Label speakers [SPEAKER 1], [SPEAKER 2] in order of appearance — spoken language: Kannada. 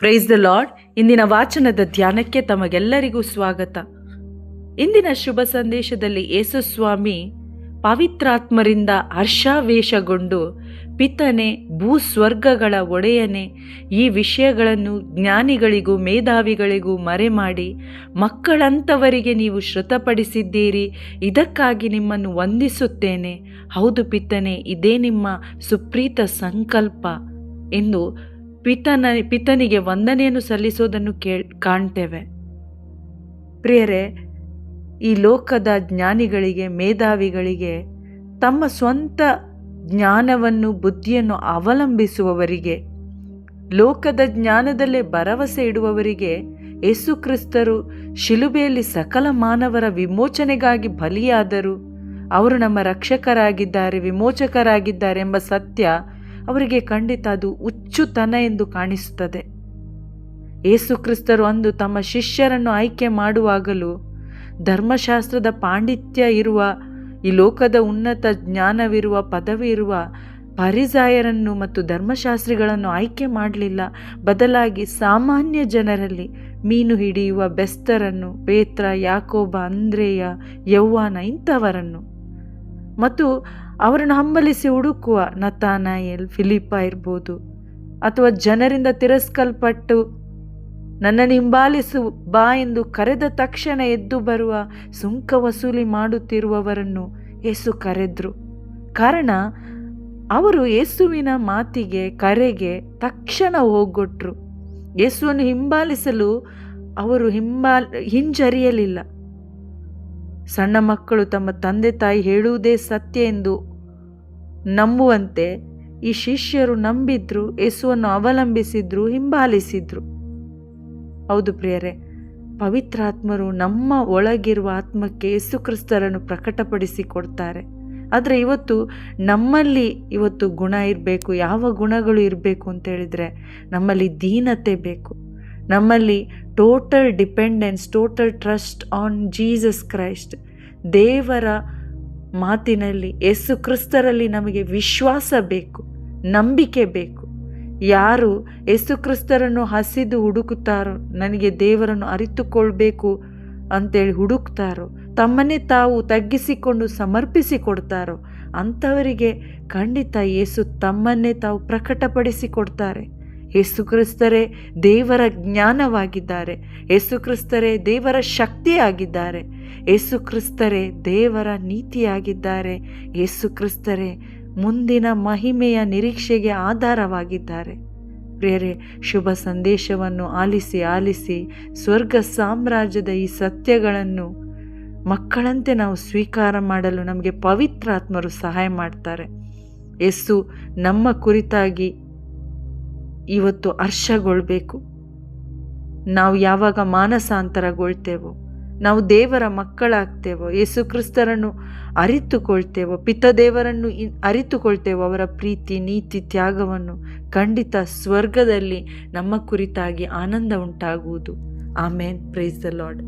[SPEAKER 1] ಪ್ರೈಸ್ ದ ಲಾರ್ಡ್ ಇಂದಿನ ವಾಚನದ ಧ್ಯಾನಕ್ಕೆ ತಮಗೆಲ್ಲರಿಗೂ ಸ್ವಾಗತ. ಇಂದಿನ ಶುಭ ಸಂದೇಶದಲ್ಲಿ ಯೇಸುಸ್ವಾಮಿ ಪವಿತ್ರಾತ್ಮರಿಂದ ಹರ್ಷಾವೇಶಗೊಂಡು ಪಿತನೆ, ಭೂಸ್ವರ್ಗಗಳ ಒಡೆಯನೆ, ಈ ವಿಷಯಗಳನ್ನು ಜ್ಞಾನಿಗಳಿಗೂ ಮೇಧಾವಿಗಳಿಗೂ ಮರೆಮಾಡಿ ಮಕ್ಕಳಂಥವರಿಗೆ ನೀವು ಶ್ರುತಪಡಿಸಿದ್ದೀರಿ ಇದಕ್ಕಾಗಿ ನಿಮ್ಮನ್ನು ವಂದಿಸುತ್ತೇನೆ. ಹೌದು ಪಿತನೆ, ಇದೇ ನಿಮ್ಮ ಸುಪ್ರೀತ ಸಂಕಲ್ಪ ಎಂದು ಪಿತನ, ಪಿತನಿಗೆ ವಂದನೆಯನ್ನು ಸಲ್ಲಿಸೋದನ್ನು ಕೇ ಕಾಣ್ತೇವೆ. ಪ್ರಿಯರೇ, ಈ ಲೋಕದ ಜ್ಞಾನಿಗಳಿಗೆ, ಮೇಧಾವಿಗಳಿಗೆ, ತಮ್ಮ ಸ್ವಂತ ಜ್ಞಾನವನ್ನು, ಬುದ್ಧಿಯನ್ನು ಅವಲಂಬಿಸುವವರಿಗೆ, ಲೋಕದ ಜ್ಞಾನದಲ್ಲೇ ಭರವಸೆ ಇಡುವವರಿಗೆ, ಯೇಸು ಕ್ರಿಸ್ತರು ಶಿಲುಬೆಯಲ್ಲಿ ಸಕಲ ಮಾನವರ ವಿಮೋಚನೆಗಾಗಿ ಬಲಿಯಾದರು. ಅವರು ನಮ್ಮ ರಕ್ಷಕರಾಗಿದ್ದಾರೆ, ವಿಮೋಚಕರಾಗಿದ್ದಾರೆ ಎಂಬ ಸತ್ಯ ಅವರಿಗೆ ಖಂಡಿತ ಅದು ಹುಚ್ಚುತನ ಎಂದು ಕಾಣಿಸುತ್ತದೆ. ಯೇಸುಕ್ರಿಸ್ತರು ಅಂದು ತಮ್ಮ ಶಿಷ್ಯರನ್ನು ಆಯ್ಕೆ ಮಾಡುವಾಗಲೂ ಧರ್ಮಶಾಸ್ತ್ರದ ಪಾಂಡಿತ್ಯ ಇರುವ, ಈ ಲೋಕದ ಉನ್ನತ ಜ್ಞಾನವಿರುವ ಪದವಿ ಇರುವ ಪರಿಸಾಯರನ್ನು ಮತ್ತು ಧರ್ಮಶಾಸ್ತ್ರಿಗಳನ್ನು ಆಯ್ಕೆ ಮಾಡಲಿಲ್ಲ. ಬದಲಾಗಿ ಸಾಮಾನ್ಯ ಜನರಲ್ಲಿ ಮೀನು ಹಿಡಿಯುವ ಬೆಸ್ತರನ್ನು, ಪೇತ್ರ, ಯಾಕೋಬ, ಅಂದ್ರೇಯ ಯೌವಾನ ಇಂಥವರನ್ನು ಮತ್ತು ಅವರನ್ನು ಹಂಬಲಿಸಿ ಹುಡುಕುವ ನತಾನಾಯಲ್, ಫಿಲಿಪ್ಪ ಇರ್ಬೋದು. ಅಥವಾ ಜನರಿಂದ ತಿರಸ್ಕಲ್ಪಟ್ಟು ನನ್ನನ್ನು ಹಿಂಬಾಲಿಸು ಬಾ ಎಂದು ಕರೆದ ತಕ್ಷಣ ಎದ್ದು ಬರುವ ಸುಂಕ ವಸೂಲಿ ಮಾಡುತ್ತಿರುವವರನ್ನು ಯೇಸು ಕರೆದ್ರು. ಕಾರಣ, ಅವರು ಯೇಸುವಿನ ಮಾತಿಗೆ, ಕರೆಗೆ ತಕ್ಷಣ ಹೋಗೊಟ್ರು. ಯೇಸುವನ್ನು ಹಿಂಬಾಲಿಸಲು ಅವರು ಹಿಂಬಾಲ್, ಹಿಂಜರಿಯಲಿಲ್ಲ. ಸಣ್ಣ ಮಕ್ಕಳು ತಮ್ಮ ತಂದೆ ತಾಯಿ ಹೇಳುವುದೇ ಸತ್ಯ ಎಂದು ನಂಬುವಂತೆ ಈ ಶಿಷ್ಯರು ನಂಬಿದ್ರು, ಯೇಸುವನ್ನು ಅವಲಂಬಿಸಿದ್ರು, ಹಿಂಬಾಲಿಸಿದ್ರು. ಹೌದು ಪ್ರಿಯರೇ, ಪವಿತ್ರಾತ್ಮರು ನಮ್ಮ ಒಳಗಿರುವ ಆತ್ಮಕ್ಕೆ ಯೇಸು ಕ್ರಿಸ್ತರನ್ನು ಪ್ರಕಟಪಡಿಸಿ ಕೊಡ್ತಾರೆ ಆದರೆ ಇವತ್ತು ನಮ್ಮಲ್ಲಿ ಇವತ್ತು ಗುಣ ಇರಬೇಕು, ಯಾವ ಗುಣಗಳು ಇರಬೇಕು ಅಂತ ಹೇಳಿದರೆ ನಮ್ಮಲ್ಲಿ ದೀನತೆ ಬೇಕು. ನಮ್ಮಲ್ಲಿ total dependence total trust on Jesus Christ ದೇವರ ಮಾತಿನಲ್ಲಿ, ಯೇಸು ಕ್ರಿಸ್ತರಲ್ಲಿ ನಮಗೆ ವಿಶ್ವಾಸ ಬೇಕು, ನಂಬಿಕೆ ಬೇಕು. ಯಾರು ಯೇಸು ಕ್ರಿಸ್ತರನ್ನು ಹಸಿದು ಹುಡುಕುತ್ತಾರೋ, ನನಗೆ ದೇವರನ್ನು ಅರಿತುಕೊಳ್ಬೇಕು ಅಂತೇಳಿ ಹುಡುಕ್ತಾರೋ, ತಮ್ಮನ್ನೇ ತಾವು ತಗ್ಗಿಸಿಕೊಂಡು ಸಮರ್ಪಿಸಿಕೊಡ್ತಾರೋ, ಅಂಥವರಿಗೆ ಖಂಡಿತ ಯೇಸು ತಮ್ಮನ್ನೇ ತಾವು ಪ್ರಕಟಪಡಿಸಿ ಕೊಡ್ತಾರೆ ಯೇಸು ಕ್ರಿಸ್ತರೇ, ದೇವರ ಜ್ಞಾನವಾಗಿದ್ದಾರೆ. ಯೇಸುಕ್ರಿಸ್ತರೇ ದೇವರ ಶಕ್ತಿಯಾಗಿದ್ದಾರೆ. ಯೇಸುಕ್ರಿಸ್ತರೇ ದೇವರ ನೀತಿಯಾಗಿದ್ದಾರೆ. ಯೇಸುಕ್ರಿಸ್ತರೇ ಮುಂದಿನ ಮಹಿಮೆಯ ನಿರೀಕ್ಷೆಗೆ ಆಧಾರವಾಗಿದ್ದಾರೆ. ಪ್ರಿಯರೇ, ಶುಭ ಸಂದೇಶವನ್ನು ಆಲಿಸಿ ಆಲಿಸಿ ಸ್ವರ್ಗ ಸಾಮ್ರಾಜ್ಯದ ಈ ಸತ್ಯಗಳನ್ನು ಮಕ್ಕಳಂತೆ ನಾವು ಸ್ವೀಕಾರ ಮಾಡಲು ನಮಗೆ ಪವಿತ್ರಾತ್ಮರು ಸಹಾಯ ಮಾಡ್ತಾರೆ. ಯೇಸು ನಮ್ಮ ಕುರಿತಾಗಿ ಇವತ್ತು ಹರ್ಷಗೊಳ್ಬೇಕು. ನಾವು ಯಾವಾಗ ಮಾನಸಾಂತರಗೊಳ್ತೇವೋ, ನಾವು ದೇವರ ಮಕ್ಕಳಾಗ್ತೇವೋ, ಯೇಸು ಕ್ರಿಸ್ತರನ್ನು ಅರಿತುಕೊಳ್ತೇವೋ ಪಿತದೇವರನ್ನು ಅರಿತುಕೊಳ್ತೇವೋ, ಅವರ ಪ್ರೀತಿ, ನೀತಿ, ತ್ಯಾಗವನ್ನು ಖಂಡಿತ ಸ್ವರ್ಗದಲ್ಲಿ ನಮ್ಮ ಕುರಿತಾಗಿ ಆನಂದ ಉಂಟಾಗುವುದು. ಆಮೇನ್. Praise the lord